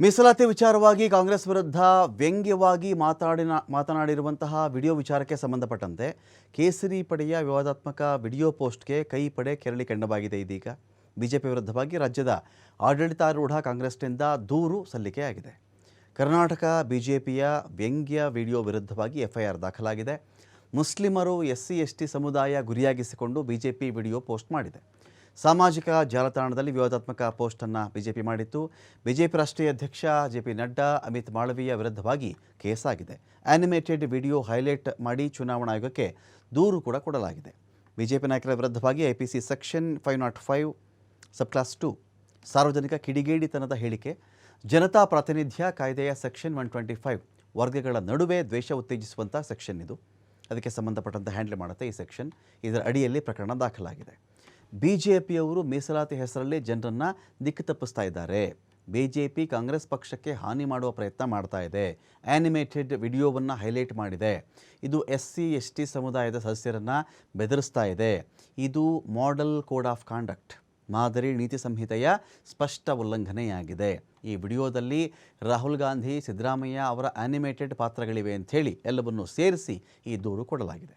ಮೀಸಲಾತಿ ವಿಚಾರವಾಗಿ ಕಾಂಗ್ರೆಸ್ ವಿರುದ್ಧ ವ್ಯಂಗ್ಯವಾಗಿ ಮಾತಾಡಿನ ಮಾತನಾಡಿರುವಂತಹ ವಿಡಿಯೋ ವಿಚಾರಕ್ಕೆ ಸಂಬಂಧಪಟ್ಟಂತೆ ಕೇಸರಿ ಪಡೆಯ ವಿವಾದಾತ್ಮಕ ವಿಡಿಯೋ ಪೋಸ್ಟ್ಗೆ ಕೈ ಪಡೆ ಕೆರಳಿ ಕಂಡವಾಗಿದೆ ಇದೀಗ. ಬಿಜೆಪಿ ವಿರುದ್ಧವಾಗಿ ರಾಜ್ಯದ ಆಡಳಿತಾರೂಢ ಕಾಂಗ್ರೆಸ್ನಿಂದ ದೂರು ಸಲ್ಲಿಕೆಯಾಗಿದೆ. ಕರ್ನಾಟಕ ಬಿಜೆಪಿಯ ವ್ಯಂಗ್ಯ ವಿಡಿಯೋ ವಿರುದ್ಧವಾಗಿ ಎಫ್ಐಆರ್ ದಾಖಲಾಗಿದೆ. ಮುಸ್ಲಿಮರು ಎಸ್ ಸಿ ಸಮುದಾಯ ಗುರಿಯಾಗಿಸಿಕೊಂಡು ಬಿಜೆಪಿ ವಿಡಿಯೋ ಪೋಸ್ಟ್ ಮಾಡಿದೆ. ಸಾಮಾಜಿಕ ಜಾಲತಾಣದಲ್ಲಿ ವಿವಾದಾತ್ಮಕ ಪೋಸ್ಟನ್ನು ಬಿಜೆಪಿ ಮಾಡಿತ್ತು. ಬಿಜೆಪಿ ರಾಷ್ಟ್ರೀಯ ಅಧ್ಯಕ್ಷ ಜೆ ಪಿ ನಡ್ಡಾ, ಅಮಿತ್ ಮಾಳವೀಯ ವಿರುದ್ಧವಾಗಿ ಕೇಸಾಗಿದೆ. ಆನಿಮೇಟೆಡ್ ವಿಡಿಯೋ ಹೈಲೈಟ್ ಮಾಡಿ ಚುನಾವಣಾ ಆಯೋಗಕ್ಕೆ ದೂರು ಕೂಡ ಕೊಡಲಾಗಿದೆ. ಬಿಜೆಪಿ ನಾಯಕರ ವಿರುದ್ಧವಾಗಿ IPC section five naught five sub class two ಸಾರ್ವಜನಿಕ ಕಿಡಿಗೇಡಿತನದ ಹೇಳಿಕೆ, ಜನತಾ ಪ್ರಾತಿನಿಧ್ಯ ಕಾಯ್ದೆಯ ಸೆಕ್ಷನ್ ಒನ್ ಟ್ವೆಂಟಿ ಫೈವ್ ವರ್ಗಗಳ ನಡುವೆ ದ್ವೇಷ ಉತ್ತೇಜಿಸುವಂಥ ಸೆಕ್ಷನ್ ಇದು. ಅದಕ್ಕೆ ಸಂಬಂಧಪಟ್ಟಂತೆ ಹ್ಯಾಂಡಲ್ ಮಾಡುತ್ತೆ ಈ ಸೆಕ್ಷನ್ ಇದರ ಅಡಿಯಲ್ಲಿ ಪ್ರಕರಣ ದಾಖಲಾಗಿದೆ. ಬಿ ಜೆ ಪಿಯವರು ಮೀಸಲಾತಿ ಹೆಸರಲ್ಲಿ ಜನರನ್ನು ದಿಕ್ಕು ತಪ್ಪಿಸ್ತಾ ಇದ್ದಾರೆ. ಬಿ ಜೆ ಪಿ ಕಾಂಗ್ರೆಸ್ ಪಕ್ಷಕ್ಕೆ ಹಾನಿ ಮಾಡುವ ಪ್ರಯತ್ನ ಮಾಡ್ತಾ ಇದೆ. ಆ್ಯನಿಮೇಟೆಡ್ ವಿಡಿಯೋವನ್ನು ಹೈಲೈಟ್ ಮಾಡಿದೆ. ಇದು ಎಸ್ ಸಿ ಎಸ್ ಟಿ ಸಮುದಾಯದ ಸದಸ್ಯರನ್ನು ಬೆದರಿಸ್ತಾ ಇದೆ. ಇದು ಮಾಡೆಲ್ ಕೋಡ್ ಆಫ್ ಕಾಂಡಕ್ಟ್ ಮಾದರಿ ನೀತಿ ಸಂಹಿತೆಯ ಸ್ಪಷ್ಟ ಉಲ್ಲಂಘನೆಯಾಗಿದೆ. ಈ ವಿಡಿಯೋದಲ್ಲಿ ರಾಹುಲ್ ಗಾಂಧಿ, ಸಿದ್ದರಾಮಯ್ಯ ಅವರ ಆ್ಯನಿಮೇಟೆಡ್ ಪಾತ್ರಗಳಿವೆ ಅಂಥೇಳಿ ಎಲ್ಲವನ್ನು ಸೇರಿಸಿ ಈ ದೂರು ಕೊಡಲಾಗಿದೆ.